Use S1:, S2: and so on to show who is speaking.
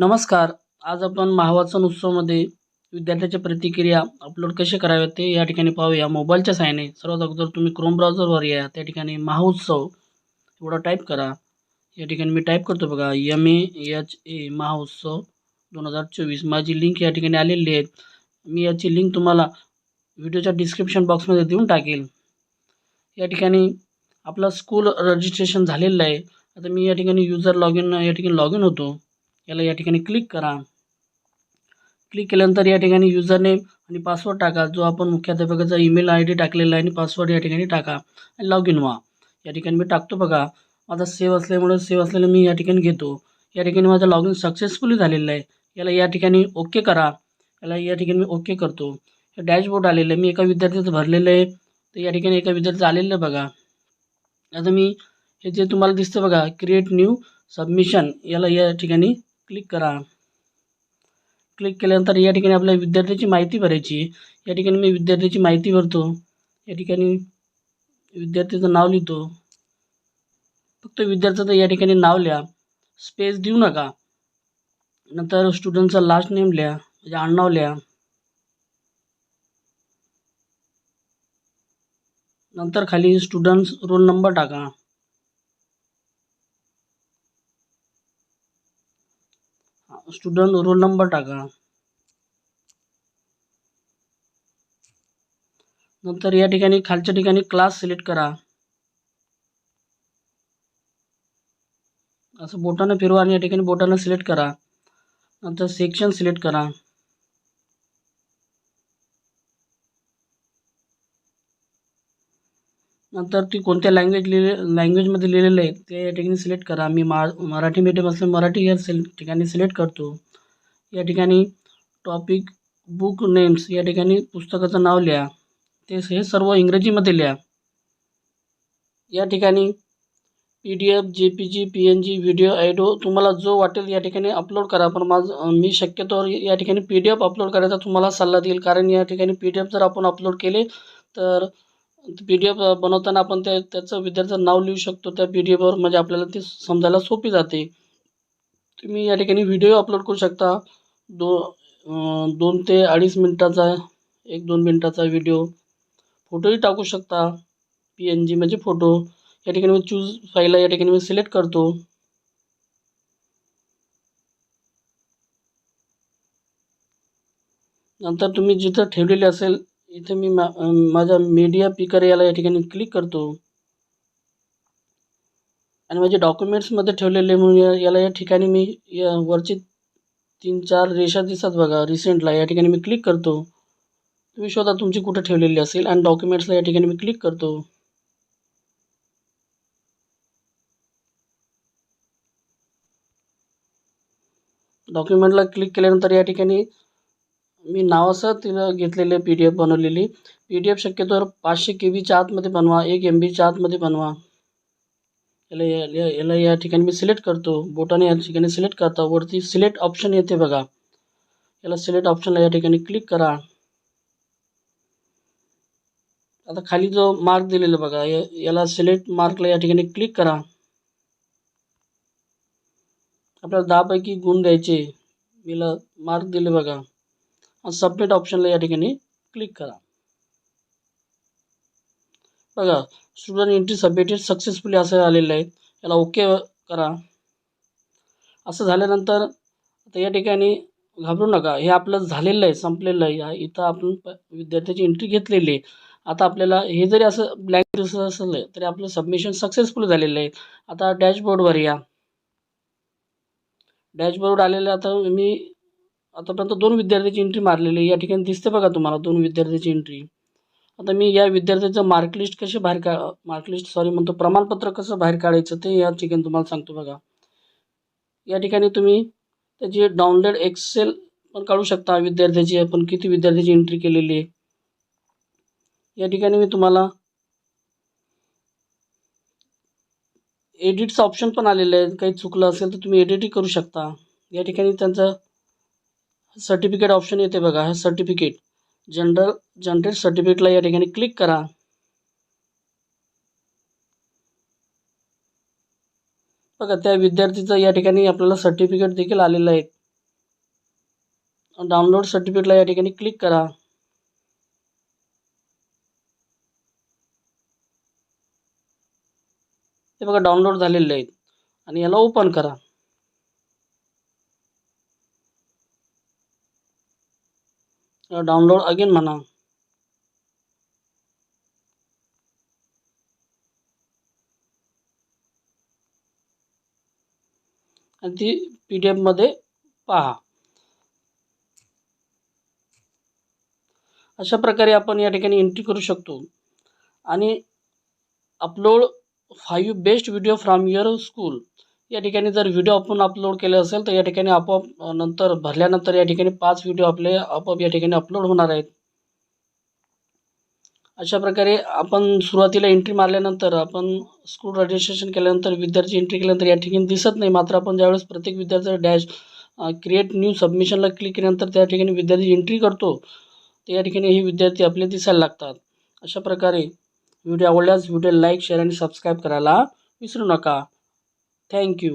S1: नमस्कार. आज आपण महावाचन उत्सवमध्ये विद्यार्थ्याच्या प्रतिक्रिया अपलोड कसे कराव्यात ते या ठिकाणी पाहूया. मोबाईलच्या साहाय्याने सर्वात अगोदर तुम्ही क्रोम ब्राउझरवर या. त्या ठिकाणी महाउत्सव एवढा टाईप करा. या ठिकाणी मी टाईप करतो बघा. एम ए एच ए महाउत्सव दोन हजार चोवीस. माझी लिंक या ठिकाणी आलेली आहे. मी याची लिंक तुम्हाला व्हिडिओच्या डिस्क्रिप्शन बॉक्समध्ये देऊन टाकेल. या ठिकाणी आपलं स्कूल रजिस्ट्रेशन झालेलं आहे. आता मी या ठिकाणी युजर लॉग इन या ठिकाणी लॉग इन होतो. याला या ठिकाणी क्लिक करा क्लिक केल्यानंतर या ठिकाणी युजर नेम आणि पासवर्ड टाका जो आपण मुख्याध्यापकाचा ईमेल आय डी टाकलेला आहे आणि पासवर्ड या ठिकाणी टाका आणि लॉग इन व्हा या ठिकाणी मी टाकतो बघा माझा सेव्ह असल्यामुळे सेव्ह असलेलं मी या ठिकाणी घेतो या ठिकाणी माझं लॉग इन सक्सेसफुली झालेलं आहे याला या ठिकाणी ओके करा याला या ठिकाणी मी ओके करतो हे डॅशबोर्ड आलेलं आहे मी एका विद्यार्थ्याचं भरलेलं आहे तर या ठिकाणी एका विद्यार्थ्याचं आलेलं आहे बघा आता मी हे जे तुम्हाला दिसतं बघा क्रिएट न्यू सबमिशन याला या ठिकाणी क्लिक करा. क्लिक केल्यानंतर या ठिकाणी आपल्या विद्यार्थ्याची माहिती भरायची. या ठिकाणी मी विद्यार्थ्याची माहिती भरतो. या ठिकाणी विद्यार्थ्याचं नाव लिहितो. फक्त विद्यार्थ्याचं या ठिकाणी नाव लिहा. स्पेस देऊ नका. नंतर स्टुडंटचा लास्ट नेम लिहा. म्हणजे आडनाव लिहा. नंतर खाली स्टुडंट्स रोल नंबर टाका. स्टुडंट रोल नंबर टाका. नंतर या ठिकाणी खालच्या ठिकाणी क्लास सिलेक्ट करा. असं बोटानं फिरवा आणि या ठिकाणी बोटानं सिलेक्ट करा. नंतर सेक्शन सिलेक्ट करा. नंतर ती कोणत्या लँग्वेज लिहिले लँग्वेजमध्ये लिहिलेलं आहे ते या ठिकाणी सिलेक्ट करा. मी मा मराठी मीडियम असल्यामुळे मराठी या सिल ठिकाणी सिलेक्ट करतो. या ठिकाणी टॉपिक बुक नेम्स या ठिकाणी पुस्तकाचं नाव लिहा. ते हे सर्व इंग्रजीमध्ये लिहा. या ठिकाणी P D F J P G P N G video आयडो तुम्हाला जो वाटेल या ठिकाणी अपलोड करा. पण माझं मी शक्यतो या ठिकाणी पी डी एफ अपलोड करायचा तुम्हाला सल्ला देईल. कारण या ठिकाणी पी डी एफ जर आपण अपलोड केले तर पी डी एफ बनवताना आपण त्या त्याचं विद्यार्थ्याचं नाव लिहू शकतो. त्या पी डी एफवर म्हणजे आपल्याला ते समजायला सोपी जाते. तुम्ही या ठिकाणी व्हिडिओ अपलोड करू शकता. दो दोन ते अडीच मिनटाचा एक दोन मिनटाचा व्हिडिओ फोटोही टाकू शकता. पी एन जी म्हणजे फोटो या ठिकाणी मी चूज फाईलला या ठिकाणी मी सिलेक्ट करतो. नंतर तुम्ही जिथं ठेवलेले असेल इथे मी मा माझ्या मीडिया पिकर याला या ठिकाणी क्लिक करतो. आणि माझे डॉक्युमेंट्समध्ये ठेवलेले म्हणून या याला या ठिकाणी मी या वरची तीन चार रेषा दिसतात बघा रिसेंटला या ठिकाणी मी क्लिक करतो. तुम्ही शोधा तुमची कुठं ठेवलेली असेल आणि डॉक्युमेंट्सला या ठिकाणी मी क्लिक करतो. डॉक्युमेंटला क्लिक केल्यानंतर या ठिकाणी मी नावासह तिनं घेतलेले पी डी एफ बनवलेली. पी डी एफ शक्यतोवर पाचशे के बीच्या आतमध्ये बनवा एक एम बीच्या आतमध्ये बनवा. याला या याला या ठिकाणी मी सिलेक्ट करतो. बोटाने या ठिकाणी सिलेक्ट करता वरती सिलेक्ट ऑप्शन येते बघा. याला सिलेक्ट ऑप्शनला या ठिकाणी क्लिक करा. आता खाली जो मार्क दिलेला बघा या याला सिलेक्ट मार्कला या ठिकाणी क्लिक करा. आपल्याला दहापैकी गुण द्यायचे. याला मार्क दिले बघा. सबमिट ऑप्शनला या ठिकाणी क्लिक करा. बघा स्टुडंट एंट्री सबमिटेड सक्सेसफुली असं आलेलं आहे याला ओके करा. असं झाल्यानंतर आता या ठिकाणी घाबरू नका. हे आपलं झालेलं आहे संपलेलं आहे. इथं आपण विद्यार्थ्याची एंट्री घेतलेली आहे. आता आपल्याला हे जरी असं ब्लँक दिसत असलं तरी आपलं सबमिशन सक्सेसफुल झालेलं आहे. आता डॅशबोर्डवर या. डॅशबोर्ड आलेलं आता मी आतापर्यंत दोन विद्यार्थ्याची एंट्री मारलेली या ठिकाणी दिसते बघा तुम्हाला दोन विद्यार्थ्याची एंट्री आता मी या विद्यार्थ्याचं मार्कलिस्ट कसे बाहेर का मार्कलिस्ट सॉरी म्हणतो प्रमाणपत्र कसं बाहेर काढायचं ते या ठिकाणी तुम्हाला सांगतो बघा. या ठिकाणी तुम्ही त्याची डाउनलोड एक्सेल पण काढू शकता. विद्यार्थ्याची आपण किती विद्यार्थ्याची एंट्री केलेली आहे. या ठिकाणी मी तुम्हाला एडिटचं ऑप्शन पण आलेलं आहे काही चुकलं असेल तर तुम्ही एडिटही करू शकता. या ठिकाणी त्यांचं सर्टिफिकेट ऑप्शन येते बघा हे सर्टिफिकेट. जनरल जनरेट सर्टिफिकेटला या ठिकाणी क्लिक करा. बघा त्या विद्यार्थीचं या ठिकाणी आपल्याला सर्टिफिकेट देखील आलेलं आहे. डाउनलोड सर्टिफिकेटला या ठिकाणी क्लिक करा. हे बघा डाउनलोड झालेले आहेत. आणि याला ओपन करा. डाउनलोड अगेन म्हणा आणि ती पी डी एफमध्ये पहा. अशा प्रकारे आपण या ठिकाणी एंट्री करू शकतो. आणि upload five best video from your school या ठिकाणी जर व्हिडिओ आपण अपलोड केले असेल तर या ठिकाणी आपोआप नंतर भरल्यानंतर या ठिकाणी पाच व्हिडिओ आपले आपोआप या ठिकाणी अपलोड होणार आहेत. अशा प्रकारे आपण सुरुवातीला एंट्री मारल्यानंतर आपण स्कूल रजिस्ट्रेशन केल्यानंतर विद्यार्थी एंट्री केल्यानंतर या ठिकाणी दिसत नाही. मात्र आपण ज्यावेळेस प्रत्येक विद्यार्थ्याचा डॅश क्रिएट न्यू सबमिशनला क्लिक केल्यानंतर त्या ठिकाणी विद्यार्थी एंट्री करतो तर या ठिकाणी हे विद्यार्थी आपले दिसायला लागतात. अशा प्रकारे व्हिडिओ आवडल्यास व्हिडिओ लाईक शेअर आणि सबस्क्राईब करायला विसरू नका. Thank you